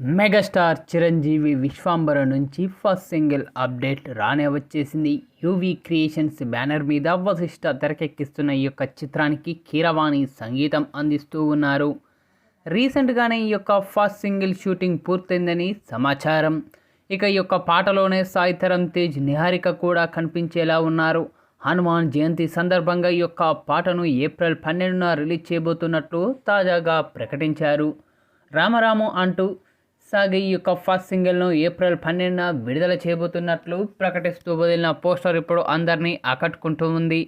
Megastar Chiranjeevi Vishwambhara నుంచి first single update రానే వచ్చేసింది. యూవి క్రియేషన్స్ బ్యానర్ మీద వశిష్ట తెరకెక్కిస్తున్న ఈ యొక్క చిత్రానికి కీరవాణి సంగీతం అందిస్తూ ఉన్నారు. రీసెంట్గానే ఈ యొక్క ఫస్ట్ సింగిల్ షూటింగ్ పూర్తయిందని సమాచారం. ఇక ఈ యొక్క పాటలోనే సాయితరం తేజ్ నిహారిక కూడా కనిపించేలా ఉన్నారు. హనుమాన్ జయంతి సందర్భంగా ఈ యొక్క పాటను ఏప్రిల్ పన్నెండున రిలీజ్ చేయబోతున్నట్లు తాజాగా ప్రకటించారు. రామరాము అంటూ సాగే ఈ యొక్క ఫస్ట్ సింగిల్ను ఏప్రిల్ పన్నెండున విడుదల చేయబోతున్నట్లు ప్రకటిస్తూ వదిలిన పోస్టర్ ఇప్పుడు అందరినీ ఆకట్టుకుంటూ ఉంది.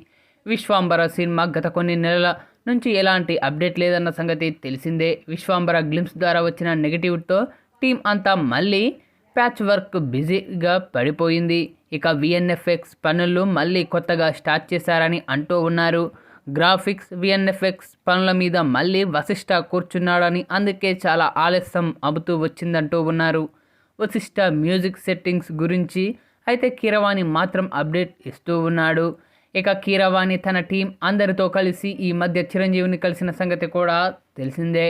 విశ్వాంబర సినిమా గత కొన్ని నెలల నుంచి ఎలాంటి అప్డేట్ లేదన్న సంగతి తెలిసిందే. విశ్వాంబర గ్లిమ్స్ ద్వారా వచ్చిన నెగిటివ్తో టీం అంతా మళ్ళీ ప్యాచ్ వర్క్ బిజీగా పడిపోయింది. ఇక విఎన్ఎఫ్ఎక్స్ పనులు మళ్ళీ కొత్తగా స్టార్ట్ చేశారని అంటూ ఉన్నారు. గ్రాఫిక్స్ విఎన్ఎఫ్ఎక్స్ పనుల మీద మళ్ళీ వశిష్ట కూర్చున్నాడని అందుకే చాలా ఆలస్యం అవుతూ వచ్చిందంటూ ఉన్నారు. వశిష్ట మ్యూజిక్ సెట్టింగ్స్ గురించి అయితే కీరవాణి మాత్రం అప్డేట్ ఇస్తూ ఉన్నాడు. ఇక కీరవాణి తన టీం అందరితో కలిసి ఈ మధ్య చిరంజీవిని కలిసిన సంగతి కూడా తెలిసిందే.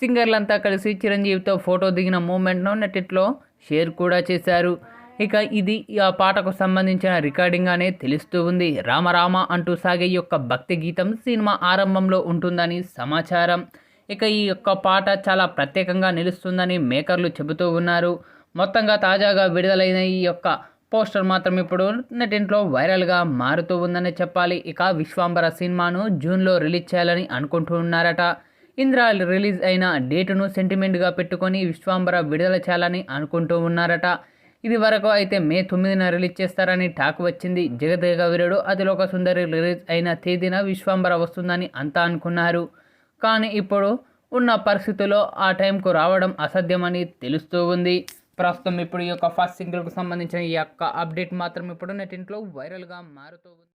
సింగర్లంతా కలిసి చిరంజీవితో ఫోటో దిగిన మూమెంట్ను నెట్టిట్లో షేర్ కూడా చేశారు. ఇక ఇది ఆ పాటకు సంబంధించిన రికార్డింగ్ అనే తెలుస్తూ ఉంది. రామరామ అంటూ సాగే యొక్క భక్తి గీతం సినిమా ఆరంభంలో ఉంటుందని సమాచారం. ఇక ఈ యొక్క పాట చాలా ప్రత్యేకంగా నిలుస్తుందని మేకర్లు చెబుతూ ఉన్నారు. మొత్తంగా తాజాగా విడుదలైన ఈ యొక్క పోస్టర్ మాత్రం ఇప్పుడు నెటింట్లో వైరల్గా మారుతూ ఉందని చెప్పాలి. ఇక విశ్వాంబర సినిమాను జూన్లో రిలీజ్ చేయాలని అనుకుంటూ ఉన్నారట. ఇంద్ర రిలీజ్ అయిన డేటును సెంటిమెంట్గా పెట్టుకొని విశ్వాంబర విడుదల చేయాలని అనుకుంటూ ఉన్నారట. ఇది వరకు అయితే మే తొమ్మిదిన రిలీజ్ చేస్తారని టాక్ వచ్చింది. జగదేగ వీరుడు అతిలోక సుందరి రిలీజ్ అయిన తేదీన విశ్వంబర వస్తుందని అంతా అనుకున్నారు. కానీ ఇప్పుడు ఉన్న పరిస్థితుల్లో ఆ టైంకు రావడం అసాధ్యమని తెలుస్తూ ఉంది. ప్రస్తుతం ఇప్పుడు ఈ యొక్క ఫస్ట్ సింగిల్కు సంబంధించిన ఈ యొక్క అప్డేట్ మాత్రం ఇప్పుడు నెటింట్లో వైరల్గా మారుతూ ఉంది.